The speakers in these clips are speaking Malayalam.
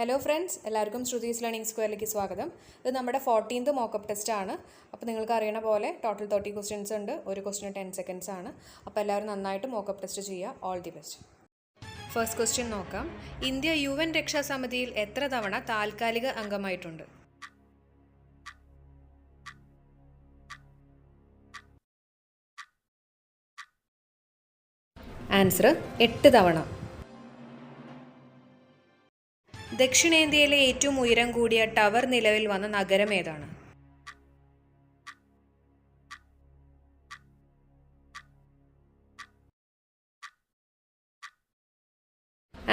ഹലോ ഫ്രണ്ട്സ് എല്ലാവർക്കും ശ്രുതീസ് ലേണിംഗ് സ്ക്വയറിലേക്ക് സ്വാഗതം. ഇത് നമ്മുടെ ഫോർട്ടീൻത് മോക്കപ്പ് ടെസ്റ്റ് ആണ്. അപ്പോൾ നിങ്ങൾക്ക് അറിയണ പോലെ ടോട്ടൽ തേർട്ടി ക്വസ്റ്റ്യൻസ് ഉണ്ട്. ഒരു ക്വസ്റ്റിന് ടെൻ സെക്കൻഡ്സ് ആണ്. അപ്പോൾ എല്ലാവരും നന്നായിട്ട് മോക്കപ്പ് ടെസ്റ്റ് ചെയ്യുക. All the best first question നോക്കാം. ഇന്ത്യ യു എൻ രക്ഷാസമിതിയിൽ എത്ര തവണ താൽക്കാലിക അംഗമായിട്ടുണ്ട്? ആൻസർ എട്ട് തവണ. ദക്ഷിണേന്ത്യയിലെ ഏറ്റവും ഉയരം കൂടിയ ടവർ നിലവിൽ വന്ന നഗരം ഏതാണ്?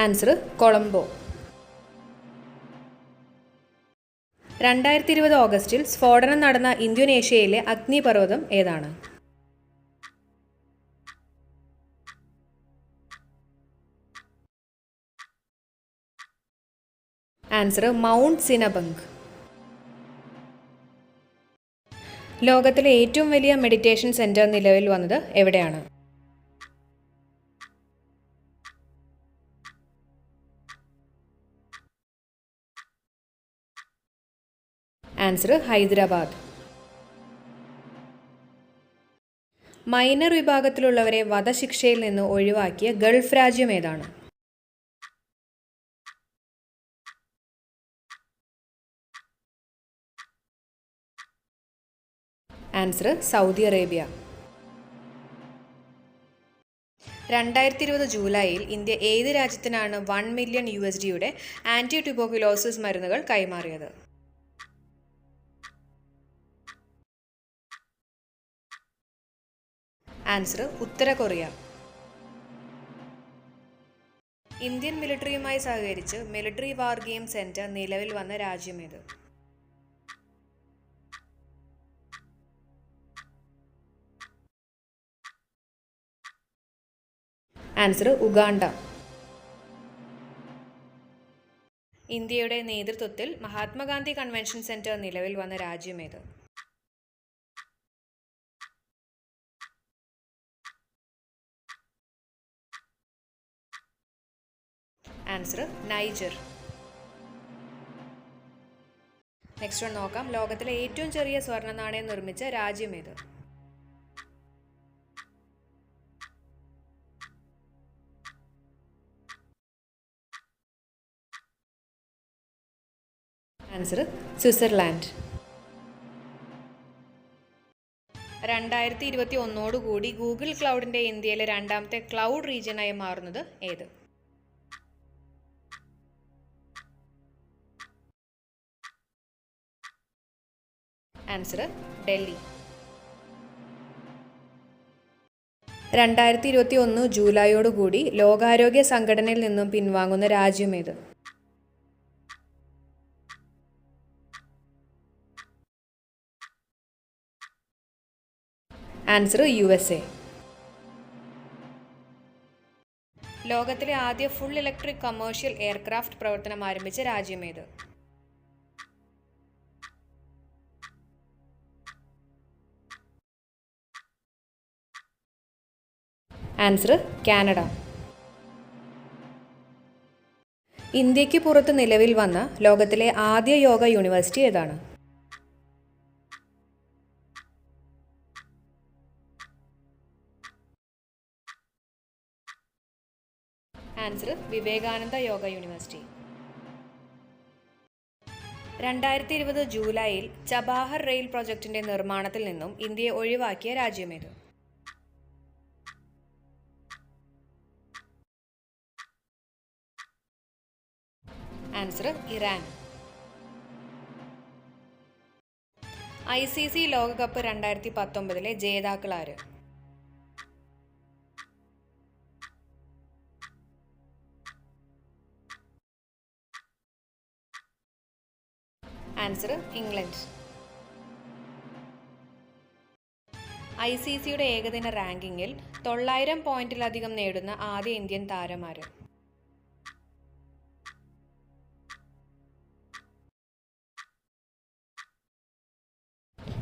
ആൻസർ കൊളംബോ. രണ്ടായിരത്തി ഇരുപത് ഓഗസ്റ്റിൽ സ്ഫോടനം നടന്ന ഇന്തോനേഷ്യയിലെ അഗ്നിപർവതം ഏതാണ്? ആൻസർ മൗണ്ട് സിനബങ്ക് ലോകത്തിലെ ഏറ്റവും വലിയ മെഡിറ്റേഷൻ സെന്റർ നിലവിൽ വന്നത് എവിടെയാണ്? ആൻസർ ഹൈദരാബാദ് മൈനർ വിഭാഗത്തിലുള്ളവരെ വധശിക്ഷയിൽ നിന്ന് ഒഴിവാക്കിയ ഗൾഫ് രാജ്യം ഏതാണ്? Answer Saudi Arabia. രണ്ടായിരത്തി ഇരുപത് ജൂലൈയിൽ ഇന്ത്യ ഏത് രാജ്യത്തിനാണ് വൺ മില്യൺ യു എസ് ഡിയുടെ ആന്റി ട്യൂബോക്യുലോസിസ് മരുന്നുകൾ കൈമാറിയത്? ആൻസർ ഉത്തര കൊറിയ. ഇന്ത്യൻ മിലിറ്ററിയുമായി സഹകരിച്ച് മിലിറ്ററി വാർ ഗെയിം സെന്റർ നിലവിൽ വന്ന രാജ്യമേത് ആൻസർ ഉഗാണ്ട. ഇന്ത്യയുടെ നേതൃത്വത്തിൽ മഹാത്മാഗാന്ധി കൺവെൻഷൻ സെന്റർ നിലവിൽ വന്ന രാജ്യമേത് ആൻസർ നൈജർ. നെക്സ്റ്റ് നോക്കാം. ലോകത്തിലെ ഏറ്റവും ചെറിയ സ്വർണ നാണയം നിർമ്മിച്ച രാജ്യമേത് ആൻസർ സ്വിറ്റ്സർലാൻഡ് രണ്ടായിരത്തി ഇരുപത്തി ഒന്നോടുകൂടി ഗൂഗിൾ ക്ലൗഡിന്റെ ഇന്ത്യയിലെ രണ്ടാമത്തെ ക്ലൗഡ് റീജിയനായി മാറുന്നത് ഏത്? ആൻസർ ഡൽഹി രണ്ടായിരത്തി ഇരുപത്തി ഒന്ന് ജൂലൈയോടുകൂടി ലോകാരോഗ്യ സംഘടനയിൽ നിന്നും പിൻവാങ്ങുന്ന രാജ്യമേത് ആൻസർ യു എസ് എ ലോകത്തിലെ ആദ്യ ഫുൾ ഇലക്ട്രിക് കമേഴ്ഷ്യൽ എയർക്രാഫ്റ്റ് പ്രവർത്തനം ആരംഭിച്ച രാജ്യമേത് ആൻസർ കാനഡ. ഇന്ത്യയ്ക്ക് പുറത്ത് നിലവിൽ വന്ന ലോകത്തിലെ ആദ്യ യോഗ യൂണിവേഴ്സിറ്റി ഏതാണ്? Answer Vivekananda yoga university. രണ്ടായിരത്തി ഇരുപത് ജൂലൈയിൽ ചബാഹർ റെയിൽ പ്രോജക്റ്റിന്റെ നിർമ്മാണത്തിൽ നിന്നും ഇന്ത്യയെ ഒഴിവാക്കിയ രാജ്യമേത് answer Iran. I C C ലോകകപ്പ് രണ്ടായിരത്തി പത്തൊമ്പതിലെ ജേതാക്കൾ ആൻസർ ഇംഗ്ലണ്ട് ഐ സി സിയുടെ ഏകദിന റാങ്കിങ്ങിൽ തൊള്ളായിരം പോയിന്റിലധികം നേടുന്ന ആദ്യ ഇന്ത്യൻ താരമാര്.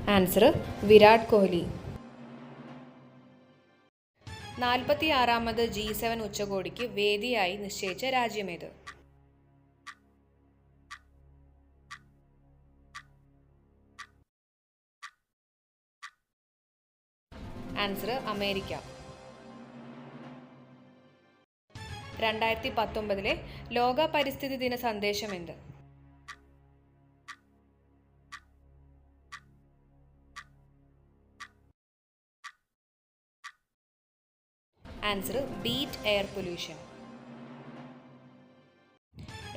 ആൻസർ വിരാട് കോഹ്ലി. നാൽപ്പത്തി ആറാമത് ജി സെവൻ ഉച്ചകോടിക്ക് വേദിയായി നിശ്ചയിച്ച രാജ്യമേത്? ആൻസർ അമേരിക്ക രണ്ടായിരത്തി പത്തൊമ്പതിലെ ലോക പരിസ്ഥിതി ദിന സന്ദേശം എന്ത്? ആൻസർ ബീറ്റ് എയർ പൊല്യൂഷൻ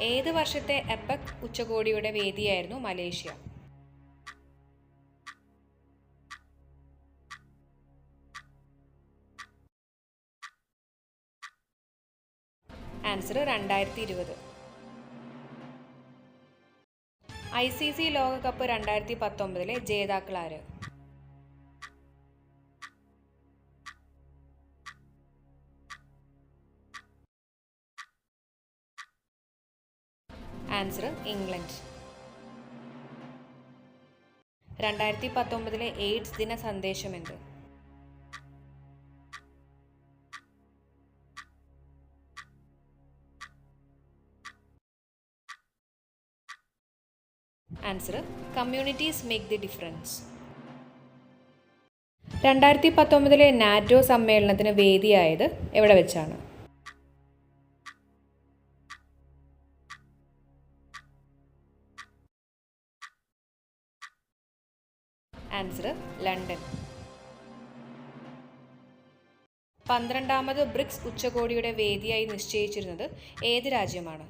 ഏത് വർഷത്തെ എപ്പക് ഉച്ചകോടിയുടെ വേദിയായിരുന്നു മലേഷ്യ? ആൻസർ രണ്ടായിരത്തി ഇരുപത് ഐ സി സി ലോകകപ്പ് രണ്ടായിരത്തി പത്തൊമ്പതിലെ ജേതാക്കൾ ആര്? Answer England. രണ്ടായിരത്തി പത്തൊമ്പതിലെ എയ്ഡ്സ് ദിന സന്ദേശം എന്ത്? Answer communities make the difference രണ്ടായിരത്തി പത്തൊമ്പതിലെ നാറ്റോ സമ്മേളനത്തിന് വേദിയായത് എവിടെ വെച്ചാണ്? ആൻസർ ലണ്ടൻ പന്ത്രണ്ടാമത് ബ്രിക്സ് ഉച്ചകോടിയുടെ വേദിയായി നിശ്ചയിച്ചിരുന്നത് ഏത് രാജ്യമാണ്?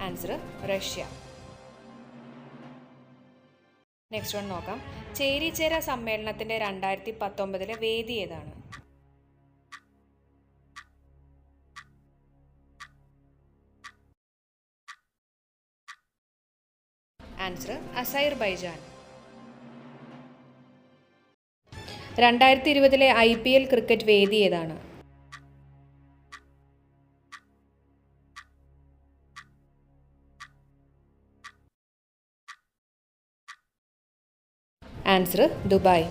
ആൻസർ റഷ്യ നെക്സ്റ്റ് വൺ നോക്കാം. ചേരിചേര സമ്മേളനത്തിന്റെ രണ്ടായിരത്തി പത്തൊമ്പതിലെ വേദി ഏതാണ്? ആൻസർ അസൈർ ബൈജാൻ രണ്ടായിരത്തി ഇരുപതിലെ ഐ പി എൽ ക്രിക്കറ്റ് വേദി ഏതാണ്? Answer Dubai.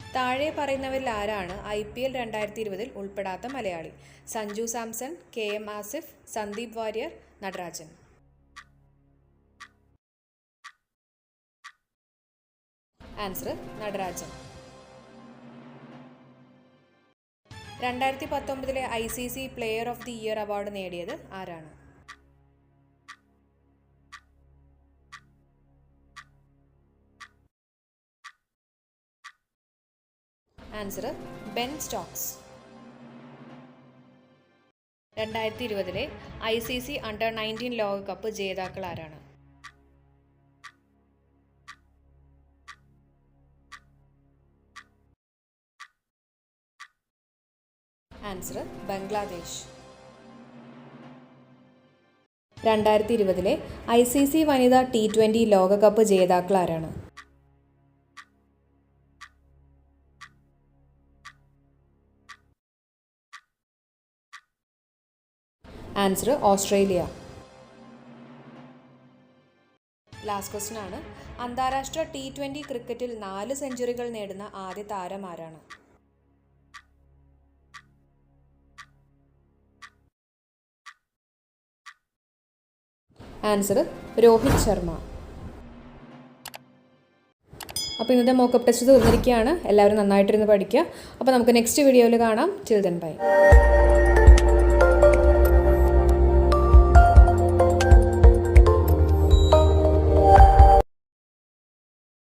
താഴെ പറയുന്നവരിൽ ആരാണ് ഐ പി എൽ രണ്ടായിരത്തി ഇരുപതിൽ ഉൾപ്പെടാത്ത Malayali? Sanju Samson K M Asif Sandeep Warrier Natarajan. Answer Natarajan. രണ്ടായിരത്തി പത്തൊമ്പതിലെ I C C player of the year award നേടിയത് ആരാണ്? ആൻസർ ബെൻ സ്റ്റോക്സ് രണ്ടായിരത്തി ഇരുപതിലെ I C C under nineteen ലോകകപ്പ് ജേതാക്കൾ ആരാണ്? ആൻസർ ബംഗ്ലാദേശ് രണ്ടായിരത്തി ഇരുപതിലെ ഐ സി സി വനിതാ ടി ട്വന്റി ലോകകപ്പ് ജേതാക്കൾ ആരാണ്? Answer Australia. ലാസ്റ്റ് ക്വസ്റ്റ്യൻ ആണ്. അന്താരാഷ്ട്ര ടി ട്വന്റി ക്രിക്കറ്റിൽ നാല് സെഞ്ചുറികൾ നേടുന്ന ആദ്യ താരം ആരാണ്? ആൻസർ രോഹിത് ശർമ്മ. അപ്പോൾ ഇന്നത്തെ മോക്കപ്പ് ടെസ്റ്റ് തീർന്നിരിക്കുകയാണ്. എല്ലാവരും നന്നായിട്ടിരുന്ന് പഠിക്കുക. അപ്പോൾ നമുക്ക് നെക്സ്റ്റ് വീഡിയോയിൽ കാണാം. Children by